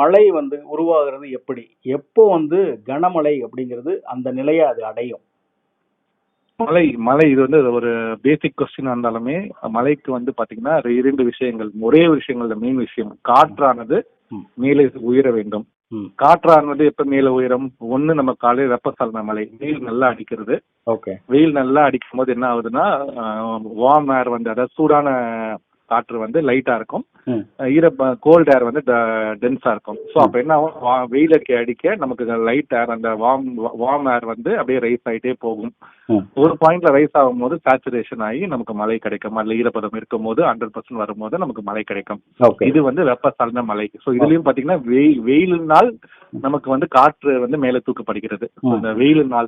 மழை வந்து உருவாகிறது எப்படி? எப்போ வந்து கனமழை அப்படிங்கிறது அந்த நிலையை அது அடையும்? மழை மழை இது வந்து ஒரு பேசிக் கொஸ்டின் இருந்தாலுமே மழைக்கு வந்து பாத்தீங்கன்னா இரண்டு விஷயங்கள் ஒரே விஷயங்கள் மெயின் விஷயம். காற்றானது. மேலே உயர வேண்டும். காற்றானது எப்ப மேல உயரும்? ஒண்ணு நம்ம காலையில் வெப்பசலன மழை. வெயில் நல்லா அடிக்கிறது. ஓகே. வெயில் நல்லா அடிக்கும் போது என்ன ஆகுதுன்னா வார்ம் ஏர் வந்து அதாவது சூடான காற்று வந்து லைட்டா இருக்கும். ஈர கோல்ட் ஏர் வந்து டென்ஸா இருக்கும். ஸோ அப்போ என்ன ஆகும்? வா- வெயில் அடிக்க அடிக்க நமக்கு லைட் ஏர் அந்த வார்ம் வார்ம் ஏர் வந்து அப்படியே ரைஸ் ஆயிட்டே போகும். ஒரு பாயிண்ட்ல ரைஸ் ஆகும்போது சேச்சுரேஷன் ஆகி நமக்கு மழை கிடைக்கும். அதுல ஈரப்பதம் இருக்கும் போது ஹண்ட்ரட் பர்சன்ட் வரும்போது நமக்கு மழை கிடைக்கும். இது வந்து வெப்பசலன மழை. ஸோ இதுலயும் பாத்தீங்கன்னா வெயில் வெயிலினால் நமக்கு வந்து காற்று வந்து மேலே தூக்கப்படுகிறது. இந்த வெயிலினால்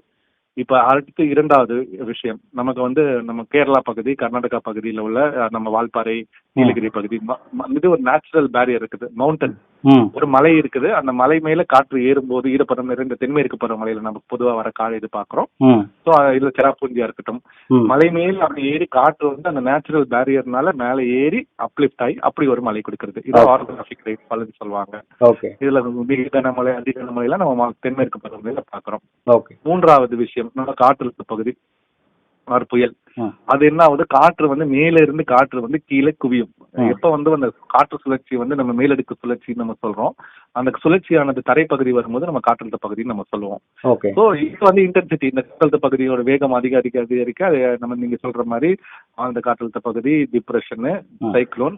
இப்ப அடுத்து இரண்டாவது விஷயம். நமக்கு வந்து நம்ம கேரளா பகுதி கர்நாடகா பகுதியில் உள்ள நம்ம வால்பாறை நீலகிரி பகுதி. இது ஒரு நேச்சுரல் பேரியர் இருக்குது. மவுண்டன் ஒரு மலை இருக்குது. அந்த மலை மேல காற்று ஏறும்போது ஈரப்பதம் நிறைந்த தென்மேற்கு பருவமழையில நம்ம பொதுவா வர கால இது பாக்குறோம். ஸோ இதுல செராப்பூஞ்சியா இருக்கட்டும். மலை மேல அப்படி ஏறி காற்று வந்து அந்த நேச்சுரல் பேரியர்னால மேல ஏறி அப்லிஃப்ட் ஆகி அப்படி ஒரு மலை கொடுக்கிறது. இது Okay. ஆர்கோகிராஃபிக் ரெயின்ஃபால்னு சொல்லுவாங்க. இதுல மிக கனமழை அதிக கனமழைலாம் நம்ம தென்மேற்கு பருவமழையில பாக்குறோம். மூன்றாவது விஷயம் நம்ம காற்றழுத்த பகுதி ஆர் புயல் அது என்ன ஆகுது? காற்று வந்து மேல இருந்து காற்று வந்து கீழே குவியும். எப்ப வந்து அந்த காற்று சுழற்சி வந்து நம்ம மேலடுக்கு சுழற்சி நம்ம சொல்றோம் அந்த சுழற்சியானது தரைப்பகுதி வரும்போது நம்ம காற்றழுத்த பகுதின்னு நம்ம சொல்லுவோம். ஸோ இது வந்து இன்டென்சிட்டி இந்த காற்றழுத்த பகுதியோட வேகம் அதிக அதிக அதிகரிக்க அது நம்ம நீங்க சொல்ற மாதிரி அந்த காற்றழுத்த பகுதி டிப்ரெஷனு. சைக்ளோன்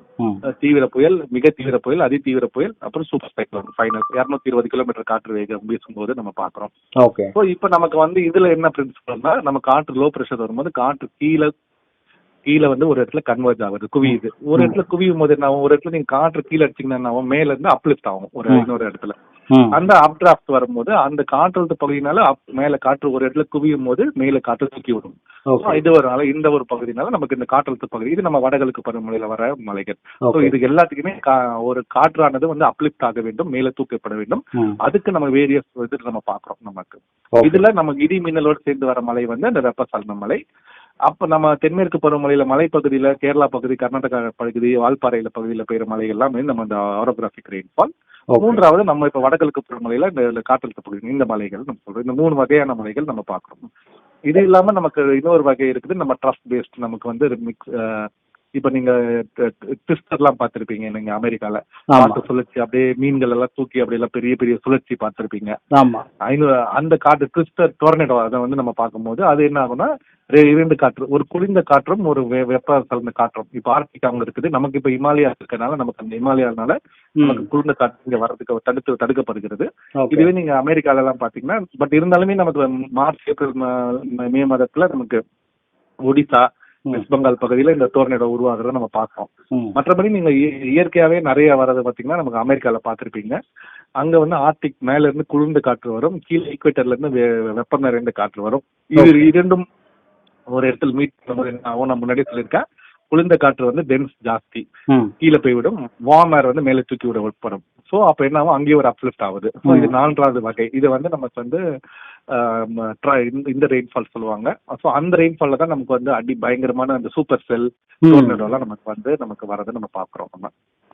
தீவிர புயல் மிக தீவிர புயல் அதி தீவிர புயல் அப்புறம் சூப்பர் சைக்ளோன் ஃபைனல் இருநூத்தி இருபது கிலோமீட்டர் காற்று வேகம் வீசும்போது நம்ம பாக்குறோம் இப்போ நமக்கு வந்து இதுல என்ன பிரின்சிபல்னா நம்ம காற்று லோ ப்ரெஷர் வரும்போது காற்று கீழே கீழே வந்து ஒரு இடத்துல கன்வெர்ஜ் ஆகுது குவியுது. ஒரு இடத்துல குவியும் போது என்ன ஒரு இடத்துல நீங்க காற்று கீழே அடிச்சீங்கன்னா மேல இருந்து அப்லிஃப்ட் ஆகும் ஒரு. இன்னொரு இடத்துல. அந்த அப் டிராஃப்ட் வரும்போது அந்த காற்றழுத்த பகுதினால மேல காற்று ஒரு இடத்துல குவியும் போது மேல காற்று தூக்கி விடும். இது ஒரு நாள் இந்த ஒரு பகுதினால நமக்கு இந்த காற்றழுத்த பகுதி இது நம்ம வடகிழக்கு பருவமழையில வர மலைகள். ஸோ இது எல்லாத்துக்குமே ஒரு காற்றானது வந்து அப்லிஃப்ட் ஆக வேண்டும் மேல தூக்கப்பட வேண்டும். அதுக்கு நம்ம வேரியஸ் இது நம்ம பாக்குறோம் நமக்கு. இதுல நமக்கு இடி மின்னலோடு சேர்ந்து வர மலை வந்து அந்த வெப்பசலன மலை. அப்ப நம்ம தென்மேற்கு பருவமழையில மலைப்பகுதியில கேரளா பகுதி கர்நாடகா பகுதி வால்பாறையில பகுதியில பெய்யுற மலை எல்லாமே நம்ம இந்த ஆரோகிராபிக் ரெயின்ஃபால் மூன்றாவது நம்ம இப்ப வடகிழக்கு பருவமழையில இந்த காற்றழுத்த பகுதி இந்த மலைகள் நம்ம சொல்றோம். இந்த மூணு வகையான மலைகள் நம்ம பாக்குறோம் இது இல்லாம நமக்கு இன்னொரு வகை இருக்குது நம்ம ட்ரஸ்ட் பேஸ்ட் நமக்கு வந்து மிக்ஸ் இப்ப நீங்க ட்விஸ்டர் எல்லாம் பார்த்திருப்பீங்க நீங்க அமெரிக்கால. காற்று சுழற்சி அப்படியே மீன்கள் எல்லாம் தூக்கி அப்படியே எல்லாம் பெரிய பெரிய சுழற்சி பார்த்திருப்பீங்க. ஆமா. ஐநூறு அந்த காற்று கிறிஸ்டர் டொர்னேடோ அதை வந்து நம்ம பார்க்கும்போது அது என்ன ஆகும்னா இரண்டு காற்று ஒரு குளிர்ந்த காற்றும் ஒரு வெப்ப கலந்த காற்றும். இப்போ ஆர்டிக் அங்க இருக்குது. நமக்கு இப்போ இமாலயா இருக்கனால நமக்கு அந்த இமாலயானால நமக்கு குளிர்ந்த காற்று இங்க வர்றதுக்கு தடுத்து தடுக்கப்படுகிறது. இதுவே நீங்க அமெரிக்கால எல்லாம் பாத்தீங்கன்னா பட் இருந்தாலுமே நமக்கு மார்ச் ஏப்ரல் ம- மாதத்துல நமக்கு ஒடிசா. வெஸ்ட் பெங்கால் பகுதியில இந்த டோர்னேடோ உருவாகிறத நம்ம பார்க்கறோம் மற்றபடி நீங்க இய- இயற்கையாவே நிறைய வர்றது பாத்தீங்கன்னா நமக்கு அமெரிக்கால பார்த்திருப்பீங்க அங்க வந்து ஆர்டிக் மேல இருந்து குளிர்ந்த காற்று வரும். கீழே ஈக்குவேட்டர்ல இருந்து வெப்பம் நிறைந்த காற்று வரும். இது. இரண்டும் ஒரு இடத்துல மீட் பண்ணும்போது என்ன ஆகும்? நான் முன்னாடியே சொல்லியிருக்கேன். குளிர்ந்த காற்று வந்து டென்ஸ் ஜாஸ்தி. கீழே போய்விடும் வார்ம் ஏர் வந்து மேலே தூக்கி விட உட்படும் ஸோ அப்போ என்ன ஆகும்? அங்கேயே ஒரு அப்லிஃப்ட் ஆகுது. ஸோ இது. நான்காவது வகை. இது வந்து நமக்கு வந்து இந்த- ரெயின்ஃபால் சொல்லுவாங்க. ஸோ அந்த ரெயின்ஃபால்ல தான் நமக்கு வந்து அடி பயங்கரமான அந்த சூப்பர் செல் டோர்னடோலாம் நமக்கு வந்து நமக்கு வரதை நம்ம பார்க்குறோம் நம்ம.